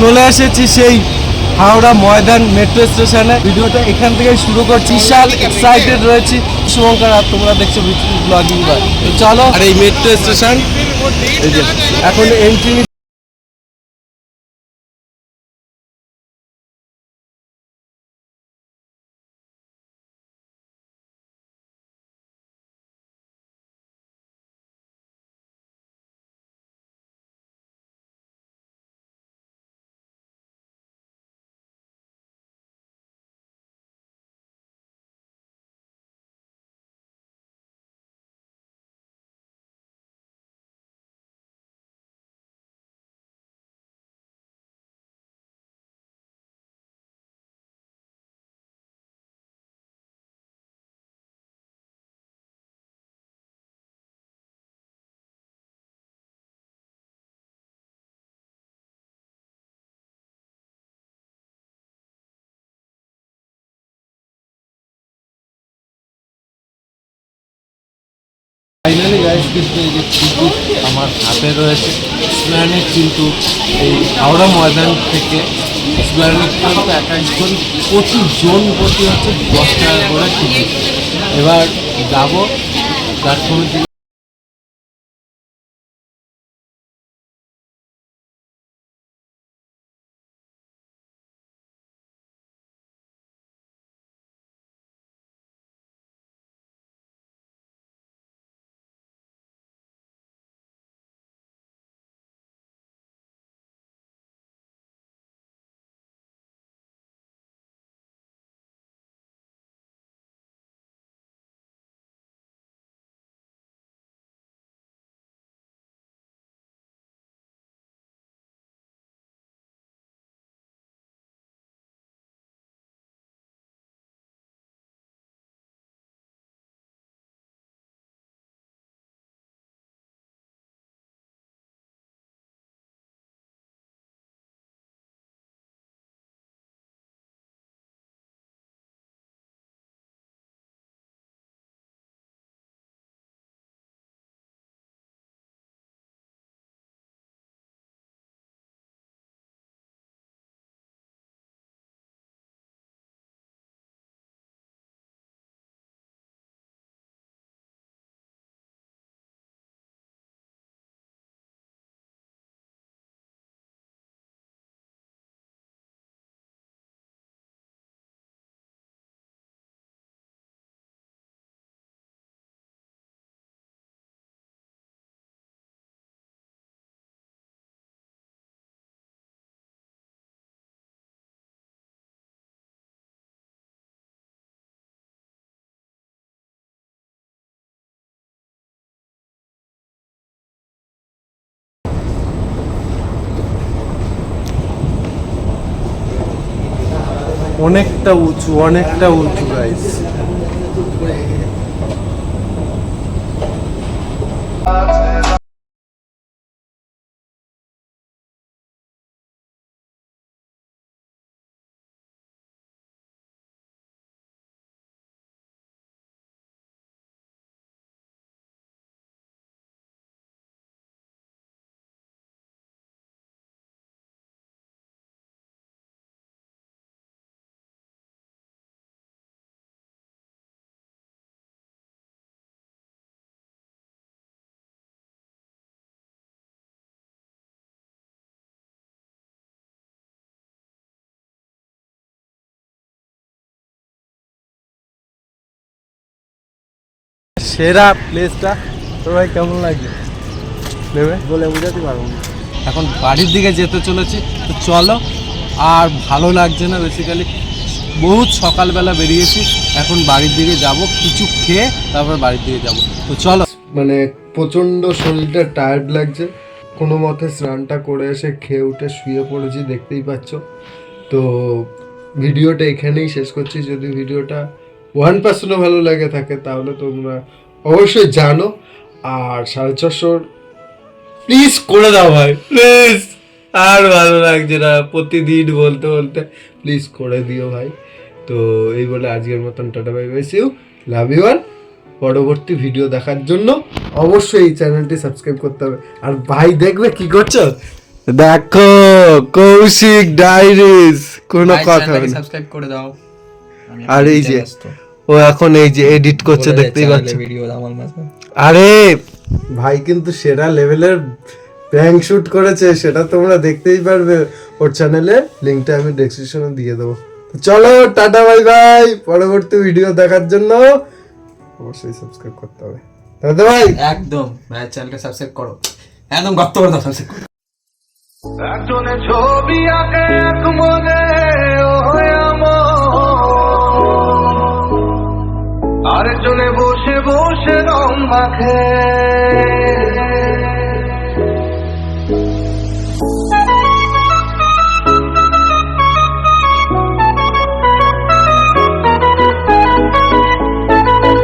চলে এসেছি সেই হাওড়া ময়দান মেট্রো স্টেশনে। ভিডিওটা এখান থেকে শুরু করছি। বিশাল এক্সাইটেড রয়েছি। শুভঙ্কর আর তোমরা দেখছ ব্লগিং বা চলো। আর এই মেট্রো স্টেশন? এখন এন্ট্রি আমার হাতে রয়েছে স্প্ল্যানেট কিন্তু এই হাওড়া ময়দান থেকে স্প্ল্যানেট কিন্তু এক একজন প্রচুর জন প্রতি হচ্ছে দশ টাকা করে টিকিট এবার যাব তার প্ল্যাটফর্মের অনেকটা উঁচু অনেকটা উঁচু গাইস সেরা প্লেসটা তো ভাই কেমন লাগছে? নেবে? বলে বোঝাতে পারব না। এখন বাড়ির দিকে যেতে চলেছি তো চলো। আর ভালো লাগছে না বেসিক্যালি বহুত সকালবেলা বেরিয়েছি এখন বাড়ির দিকে যাব কিছু খেয়ে তারপর বাড়ির দিকে যাব। তো চলো। মানে প্রচণ্ড শরীরটা টায়ার্ড লাগছে। কোনো মতে স্নানটা করে এসে খেয়ে উঠে শুয়ে পড়েছি দেখতেই পাচ্ছ। তো ভিডিওটা এখানেই শেষ করছি। যদি ভিডিওটা ওয়ান পার্সেন্টও ভালো লাগে থাকে তাহলে তোমরা অবশ্যই জানো আর সাড়ে ছশোর প্লিজ করে দাও ভাই প্লিজ আর ভালো লাগছে না প্রতিদিন বলতে বলতে প্লিজ করে দিও ভাই। তো এই বলে আজকের মতন tata bye bye see you love you আর পরবর্তী ভিডিও দেখার জন্য অবশ্যই এই চ্যানেলটি সাবস্ক্রাইব করতে হবে। আর ভাই দেখবে কি করছ? দেখো কৌশিক ডায়েরিজ কোনো কথা নেই সাবস্ক্রাইব করে দাও। আর এই যে। ও এখন এই যে এডিট করছে দেখতেই যাচ্ছে, পাচ্ছ আগে ভিডিও আমার মাঝে। আরে! ভাই কিন্তু সেরা লেভেলের প্র্যাঙ্ক শুট করেছে সেটা তোমরা দেখতেই পারবে। ওর চ্যানেলে লিংকটা আমি ডেসক্রিপশনে দিয়ে দেবো। চলো টাটা বাই বাই পরবর্তী ভিডিও দেখার জন্য অবশ্যই সাবস্ক্রাইব করতে হবে। দাদা ভাই! একদম। ভাইয়ের চ্যানেলটা সাবস্ক্রাইব করো। একদম গর্ত করে দাও সাবস্ক্রাইব করো। একজনে ছবি আঁকে এক মনে আরেকজনে বসে বসে রং মাখে।